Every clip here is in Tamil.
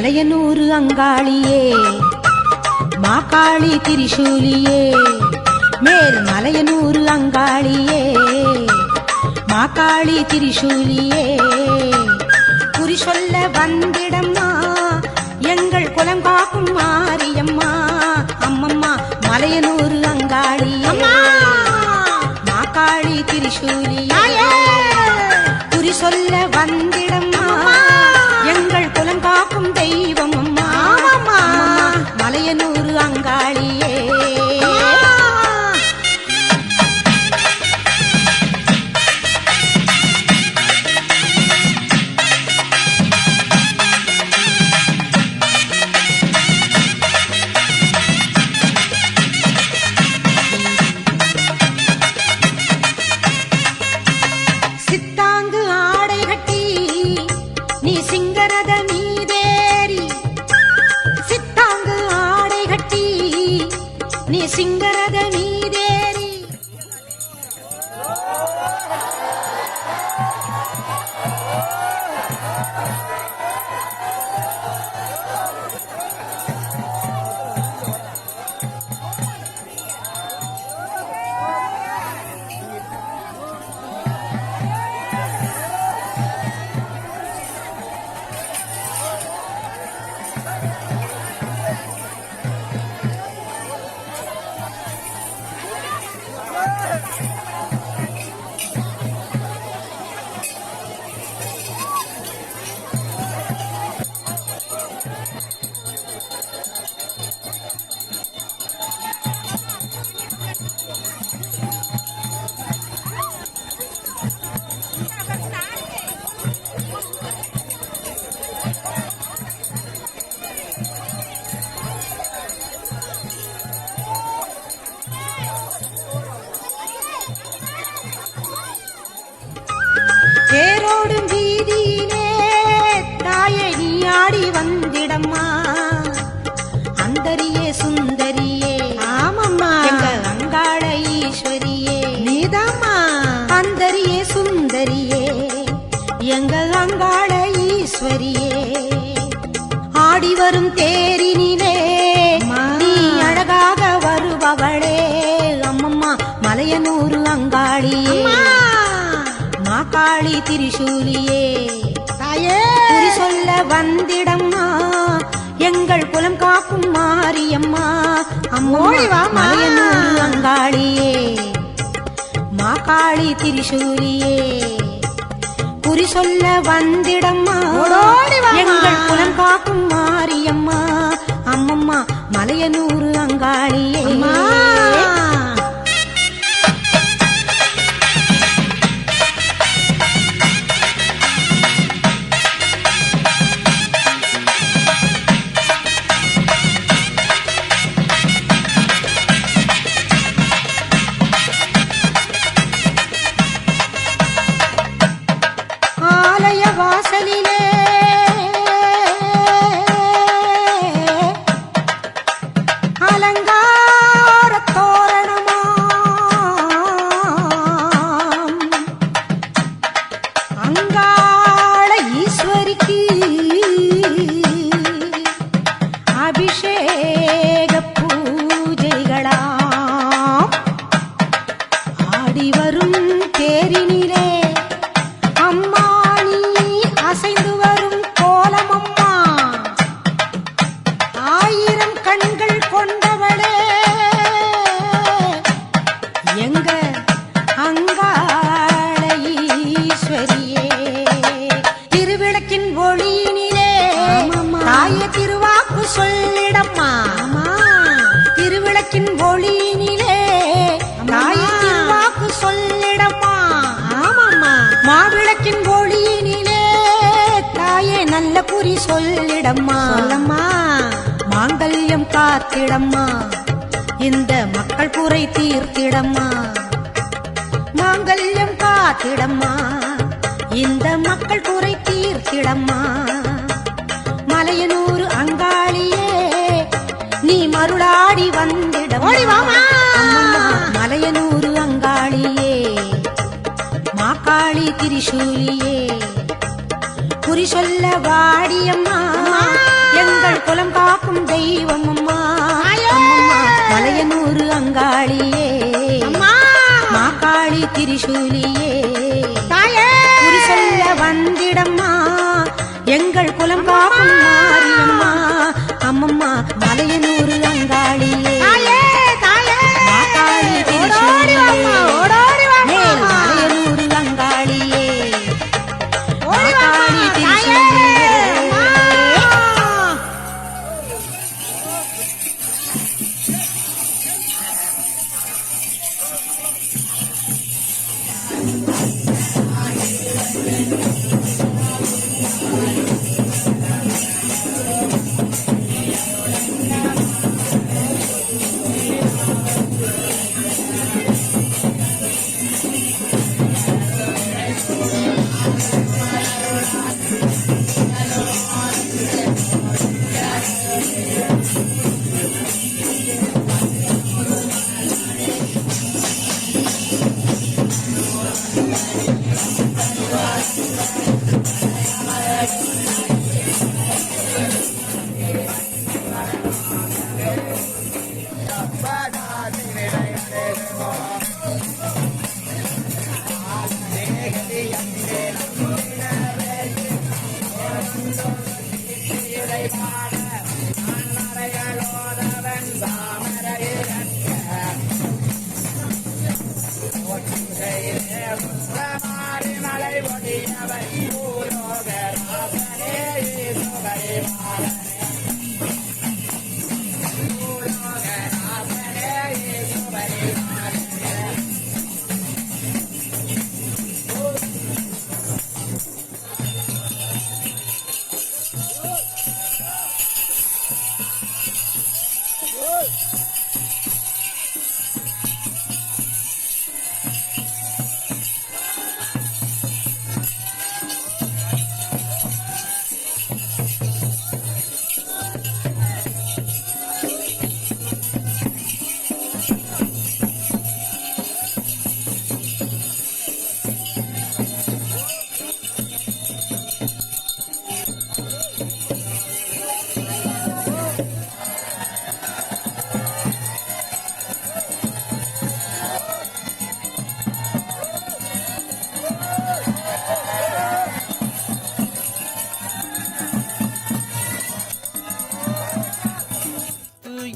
மேல் மலையனூரு அங்காளியே மாக்காளி திரிசூலியே மேல் மலையனூரு அங்காளியே மாக்காளி திரிசூலியே. குறி சொல்ல வந்திடம்மா எங்கள் குலம் காக்கும் மாரியம்மா அம்மம்மா மலையனூரு அங்காளியே. மாக்காளி திரிசூலியே. குறி சொல்ல வந்திடம்மா はい! வரும் தேரினிலே. நீ அழகாக வருபவளே. அம்மம்மா மலையனூரு அங்காளியே. மாக்காளி திரிசூலியே. தாயே. சொல்ல வந்திடம்மா. எங்கள் குலம் காக்கும் மாரியம்மா. அம்மோடி வா மலையனூரு அங்காளியே. மாக்காளி திரிசூலியே. குறி சொல்ல வந்திடம்மா. எங்கள் குலம் காக்கும் மாரியம்மா அம்மம்மா மலையனூர் அங்காளியே. தீர்த்திடம்மா மாங்கல்யம் காத்திடம்மா. இந்த மக்கள் குறை தீர்த்திடம்மா. மலையனூர் அங்காளியே நீ மருளாடி வந்திடம்மா மலையனூர் அங்காளியே மாக்காளி திரிசூலியே. குறி சொல்ல வாடியம்மா எங்கள் குலம் காக்கும் தெய்வம்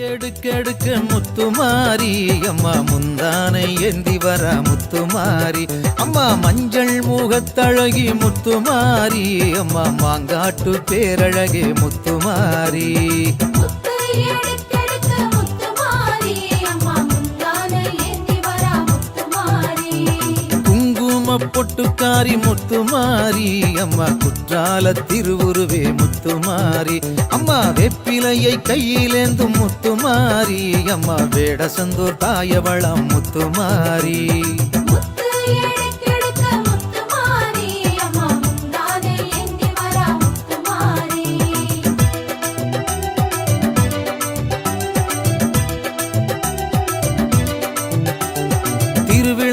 எடுக்கெடுக்க முத்துமாரி அம்மா முந்தானை ஏந்தி வர முத்துமாரி அம்மா மஞ்சள் முகத்தழகி முத்துமாரி அம்மா மாங்காட்டு பேரழகே முத்துமாரி பொட்டுக்காரி முத்துமாரி அம்மா குற்றால திருவுருவே முத்துமாரி அம்மா வெப்பிலையை கையிலேந்தும் முத்துமாரி அம்மா வேடசந்தூர் தாயவளம் முத்துமாரி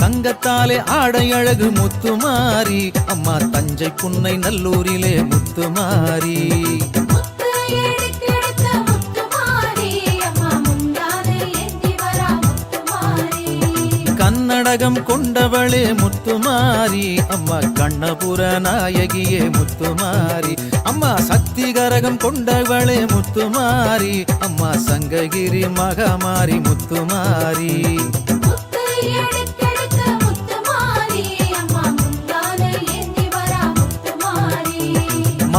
தங்கத்தாலே ஆடை அழகு முத்துமாரி அம்மா தஞ்சை புன்னை நல்லூரிலே முத்துமாரி முத்து எடுக்கெடுக்க கன்னடகம் கொண்டவளே முத்துமாரி அம்மா கண்ணபுர நாயகியே முத்துமாரி அம்மா சக்தி கரகம் கொண்டவளே முத்துமாரி அம்மா சங்ககிரி மகமாரி முத்துமாரி முத்து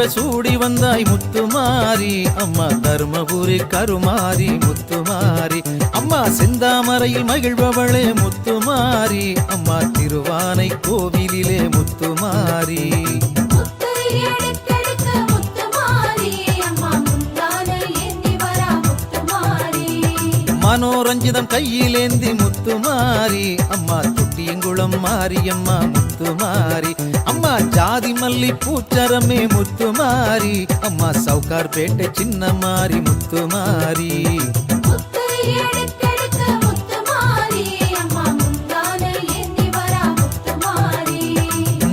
புடவை சூடி வந்தாய் முத்துமாரி அம்மா தர்மபுரி கருமாரி முத்துமாரி அம்மா செந்தாமரையில் மகிழ்பவளே முத்துமாரி அம்மா திருவானை கோவிலிலே முத்துமாரி மனோரஞ்சிதம் கையிலேந்தி முத்துமாரி அம்மா துட்டியங்குளம் மாரியம்மா முத்துமாரி அம்மா ஜாதி மல்லி பூச்சரமே முத்துமாரி அம்மா சவுகார்பேட்டை சின்ன மாரி முத்துமாரி முத்து எடுத்தெடுக்க முத்துமாரி அம்மா முந்தானை ஏந்தி வரா முத்துமாரி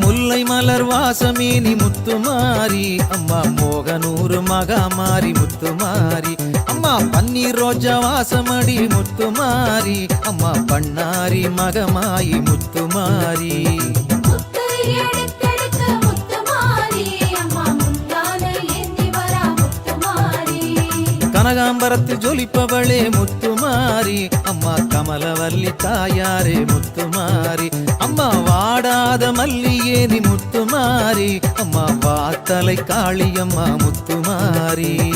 முல்லை மலர் வாசமேனி முத்துமாரி அம்மா மோகனூர் மகாமாரி முத்துமாரி அம்மா பன்னீர் ரோஜா வாசமடி முத்துமாரி அம்மா பண்ணாரி மகமாயி முத்துமாரி முத்து கனகாம்பரத்தில் ஜொலிப்பவளே முத்துமாரி. அம்மா கமலவல்லி தாயாரே முத்துமாரி. அம்மா வாடாத மல்லியே நீ முத்துமாரி. அம்மா வாத்தலை காளியம்மா முத்துமாரி.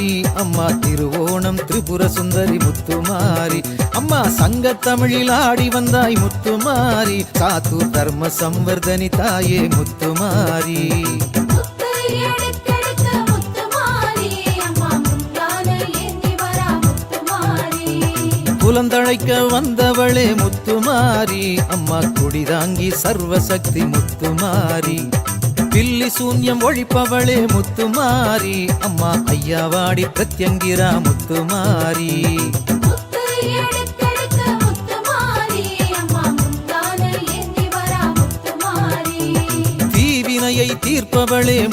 முத்துமாரி அம்மா திருவோணம் திரிபுர சுந்தரி முத்துமாரி அம்மா சங்க தமிழில் ஆடி வந்தாய் முத்துமாரி சாத்தூர் தர்ம சம்வர்தனி தாயே முத்துமாரி குலந்தழைக்க வந்தவளே முத்துமாரி அம்மா குடிதாங்கி சர்வசக்தி முத்துமாரி பில்லி சூன்யம் ஒழிப்பவளே முத்துமாரி. அம்மா ஐயாவாடி பிரத்யங்கிரா முத்துமாரி. தீவினையை தீர்ப்பவளே